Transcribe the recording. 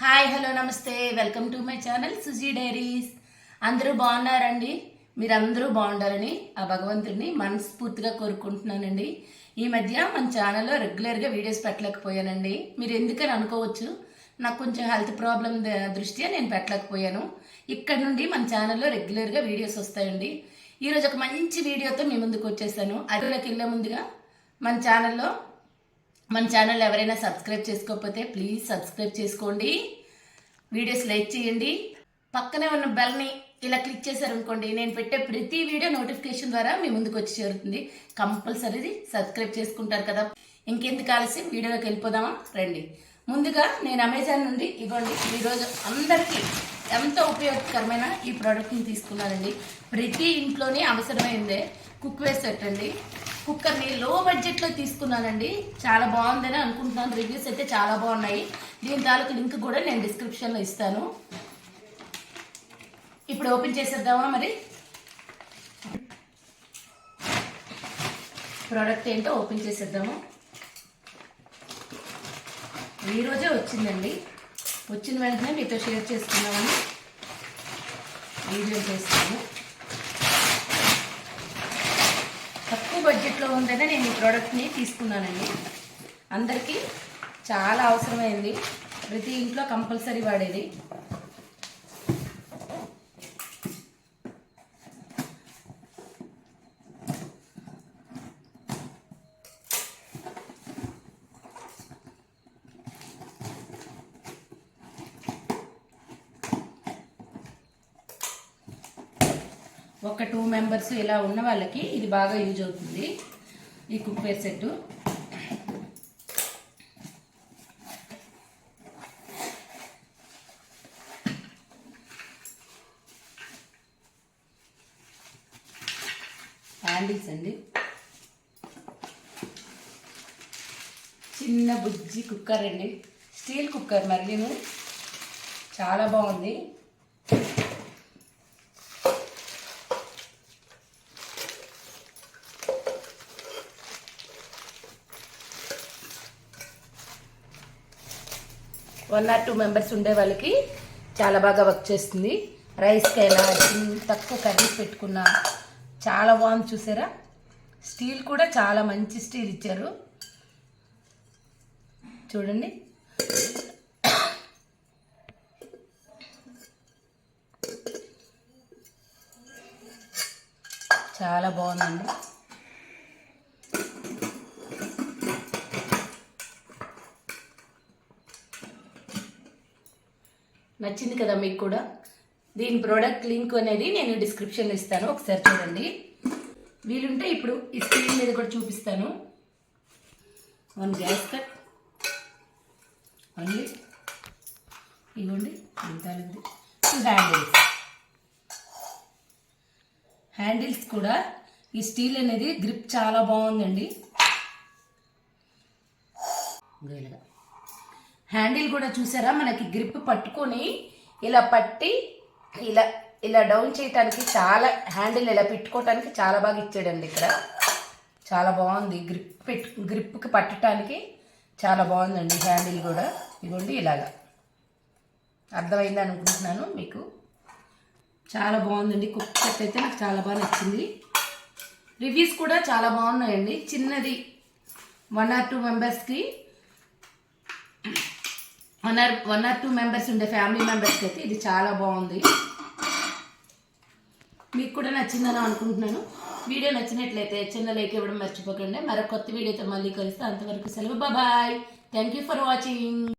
Hi hello నమస్తే. Welcome to my channel Suji diaries. అందరూ బాగున్నారండి? మీరు అందరూ బాగుండాలని ఆ భగవంతుడిని మనస్ఫూర్తిగా కోరుకుంటున్నానండి. ఈ మధ్య మన ఛానల్లో రెగ్యులర్గా వీడియోస్ పెట్టలేకపోయానండి. మీరు ఎందుకని అనుకోవచ్చు? నాకు కొంచెం హెల్త్ ప్రాబ్లం ద- దృష్ట్యా నేను పెట్టలేకపోయాను. ఇక్కడ నుండి మన ఛానల్లో రెగ్యులర్గా వీడియోస్ వస్తాయండి. ఈరోజు ఒక మంచి వీడియోతో మీ ముందుకు వచ్చేసాను. అదిలోకి వెళ్ళే ముందుగా మన ఛానల్లో మన ఛానల్ ఎవరైనా సబ్స్క్రైబ్ చేసుకోకపోతే ప్లీజ్ సబ్స్క్రైబ్ చేసుకోండి. వీడియోస్ లైక్ చేయండి. పక్కనే ఉన్న బెల్ని ఇలా క్లిక్ చేశారనుకోండి నేను పెట్టే ప్రతి వీడియో నోటిఫికేషన్ ద్వారా మీ ముందుకు వచ్చి చేరుతుంది. కంపల్సరీ సబ్స్క్రైబ్ చేసుకుంటారు కదా. ఇంకెందుకు ఆలస్యం? వీడియోలోకి వెళ్ళిపోదామా? రండి. ముందుగా నేను అమెజాన్ నుండి ఇవ్వండి ఈరోజు అందరికీ ఎంతో ఉపయోగకరమైన ఈ ప్రోడక్ట్ని తీసుకున్నానండి. ప్రతి ఇంట్లోనే అవసరమైందే కుక్ సెట్ అండి. కుక్కర్ని లో బడ్జెట్లో తీసుకున్నానండి. చాలా బాగుందని అనుకుంటున్నాను. రివ్యూస్ అయితే చాలా బాగున్నాయి. దీని తాలూకు లింక్ కూడా నేను డిస్క్రిప్షన్లో ఇస్తాను. ఇప్పుడు ఓపెన్ చేసేద్దామా మరి? ప్రోడక్ట్ ఏంటో ఓపెన్ చేసేద్దాము. ఈరోజే వచ్చిందండి. వచ్చిన వెంటనే మీతో షేర్ చేసుకుందామని వీడియో చేస్తాను. తక్కువ బడ్జెట్లో ఉందనే నేను ఈ ప్రోడక్ట్ని తీసుకున్నానండి. అందరికీ చాలా అవసరమైంది. ప్రతి ఇంట్లో కంపల్సరీ వాడేది. ఒక టూ మెంబర్స్ ఇలా ఉన్న వాళ్ళకి ఇది బాగా యూజ్ అవుతుంది. ఈ కుక్వేర్ సెట్ హ్యాండిల్స్ అండి. చిన్న బుజ్జి కుక్కర్ అండి. స్టీల్ కుక్కర్ మళ్ళీ చాలా బాగుంది. వన్ ఆర్ టూ మెంబర్స్ ఉండే వాళ్ళకి చాలా బాగా వర్క్ చేస్తుంది. రైస్కైనా తక్కువ కర్రీస్ పెట్టుకున్నా చాలా బాగుంది చూసారా? స్టీల్ కూడా చాలా మంచి స్టీల్ ఇచ్చారు. చూడండి. చాలా బాగుందండి. నచ్చింది కదా మీకు కూడా? దీని ప్రోడక్ట్ లింక్ అనేది నేను డిస్క్రిప్షన్లో ఇస్తాను. ఒకసారి చూడండి. వీలుంటే ఇప్పుడు ఈ స్క్రీన్ మీద కూడా చూపిస్తాను. వన్ గ్యాస్ కట్ ఓన్లీ ఇవ్వండి. ఎంత హ్యాండిల్స్ హ్యాండిల్స్ కూడా ఈ స్టీల్ అనేది గ్రిప్ చాలా బాగుందండి. గేలుగా హ్యాండిల్ కూడా చూసారా? మనకి గ్రిప్ పట్టుకొని ఇలా పట్టి ఇలా ఇలా డౌన్ చేయటానికి చాలా హ్యాండిల్ ఇలా పెట్టుకోవటానికి చాలా బాగా ఇచ్చాడండి ఇక్కడ. చాలా బాగుంది. గ్రిప్ పెట్టు గ్రిప్కి పట్టడానికి చాలా బాగుందండి హ్యాండిల్ కూడా. ఇదిగోండి ఇలాగా. అర్థమైంది అనుకుంటున్నాను మీకు. చాలా బాగుందండి. కుక్ సెట్ అయితే నాకు చాలా బాగా నచ్చింది. రివ్యూస్ కూడా చాలా బాగున్నాయండి. చిన్నది వన్ ఆర్ టూ మెంబర్స్కి one or one or two members ఉండే ఫ్యామిలీ మెంబర్స్కి అయితే ఇది చాలా బాగుంది. మీకు కూడా నచ్చిందని అనుకుంటున్నాను. వీడియో నచ్చినట్లయితే చిన్న లైక్ ఇవ్వడం మర్చిపోకండి. మరొక కొత్త వీడియోతో మళ్ళీ కలుస్తే. అంతవరకు సెలవు. Bye thank you for watching